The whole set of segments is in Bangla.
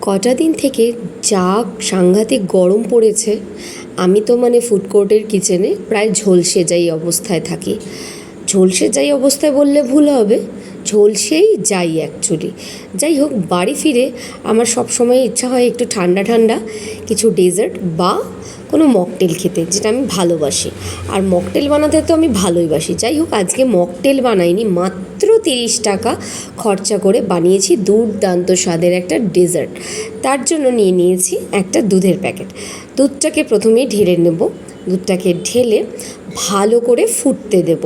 কটা দিন থেকে যা সাংঘাতিক গরম পড়েছে। আমি তো মানে ফুড কোর্টের কিচেনে প্রায় ঝলসে যাই অবস্থায় থাকি। ঝলসে যাই অবস্থায় বললে ভুল হবে। ঝলসেই যাই অ্যাকচুয়ালি যাই হোক, বাড়ি ফিরে আমার সব সময় ইচ্ছা হয় একটু ঠান্ডা ঠান্ডা, কিছু ডেজার্ট বা কোনো মকটেল খেতে, যেটা আমি ভালোবাসি। আর মকটেল বানাতে তো আমি ভালোই বাসি। যাই হোক, আজকে মকটেল বানাইনি, মাত্র তিরিশ টাকা খরচা করে বানিয়েছি দুর্দান্ত স্বাদের একটা ডেজার্ট তার জন্য নিয়ে নিয়েছি একটা দুধের প্যাকেট দুধটাকে প্রথমেই ঢেলে নেব। দুধটাকে ঢেলে ভালো করে ফুটতে দেব।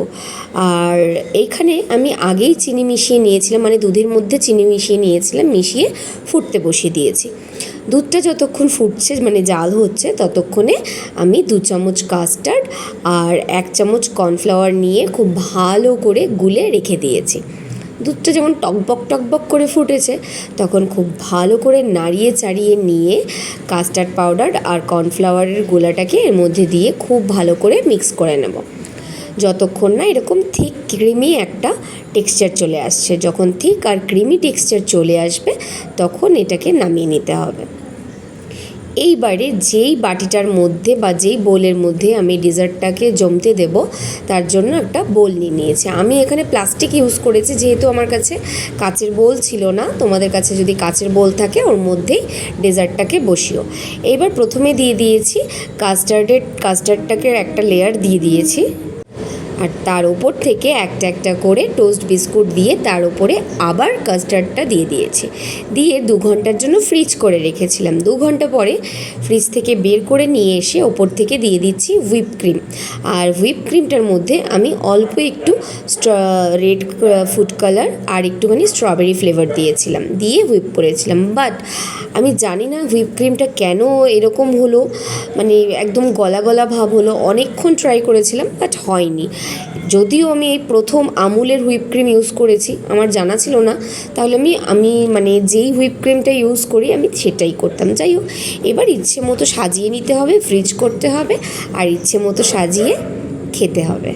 আর এইখানে আমি আগেই চিনি মিশিয়ে নিয়েছিলাম মানে দুধের মধ্যে চিনি মিশিয়ে নিয়েছিলাম, মিশিয়ে ফুটতে বসিয়ে দিয়েছি। দুধটা যতক্ষণ ফুটছে মানে জাল হচ্ছে, ততক্ষণে আমি দু চামচ কাস্টার্ড আর এক চামচ কর্নফ্লাওয়ার নিয়ে খুব ভালো করে গুলে রেখে দিয়েছি। দুধটা যেমন টকবক টকবক করে ফুটেছে, তখন খুব ভালো করে নাড়িয়ে চাড়িয়ে নিয়ে কাস্টার্ড পাউডার আর কর্নফ্লাওয়ারের গোলাটাকে এর মধ্যে দিয়ে খুব ভালো করে মিক্স করে নেব। যতক্ষণ না এরকম থিক ক্রিমি একটা টেক্সচার চলে আসছে, যখন থিক আর ক্রিমি টেক্সচার চলে আসবে, তখন এটাকে নামিয়ে নিতে হবে। এইবারে যেই বাটিটার মধ্যে বা যেই বোলের মধ্যে আমি ডেজার্টটাকে জমতে দেব, তার জন্য একটা বোল নিয়ে নিয়েছি। আমি এখানে প্লাস্টিক ইউজ করেছি, যেহেতু আমার কাছে কাচের বোল ছিল না, তোমাদের কাছে যদি কাচের বোল থাকে, ওর মধ্যেই ডেজার্টটাকে বসিও। এইবার প্রথমে দিয়ে দিয়েছি কাস্টার্ডের কাস্টার্ডটাকে একটা লেয়ার দিয়ে দিয়েছি। আর তার ওপর থেকে একটা একটা করে টোস্ট বিস্কুট দিয়ে তার উপরে আবার কাস্টার্ডটা দিয়ে দিয়েছি। দিয়ে দু ঘণ্টার জন্য ফ্রিজ করে রেখেছিলাম। দু ঘণ্টা পরে ফ্রিজ থেকে বের করে নিয়ে এসে ওপর থেকে দিয়ে দিচ্ছি হুইপ ক্রিম। আর হুইপ ক্রিমটার মধ্যে আমি অল্প একটু রেড ফুড কালার আর একটুখানি স্ট্রবেরি ফ্লেভার দিয়েছিলাম। দিয়ে হুইপ করেছিলাম। বাট আমি জানি না হুইপ ক্রিমটা কেন এরকম হলো। মানে একদম গলা গলা ভাব হলো। অনেকক্ষণ ট্রাই করেছিলাম, বাট হয়নি। যদিও আমি এই প্রথম আমুলের হুইপ ক্রিম ইউজ করেছি, আমার জানা ছিল না, তাহলে আমি আমি মানে যেই হুইপ ক্রিমটা ইউজ করি, আমি সেটাই করতাম। যাই হোক, এবার ইচ্ছে মতো সাজিয়ে নিতে হবে, ফ্রিজ করতে হবে, আর ইচ্ছে মতো সাজিয়ে খেতে হবে।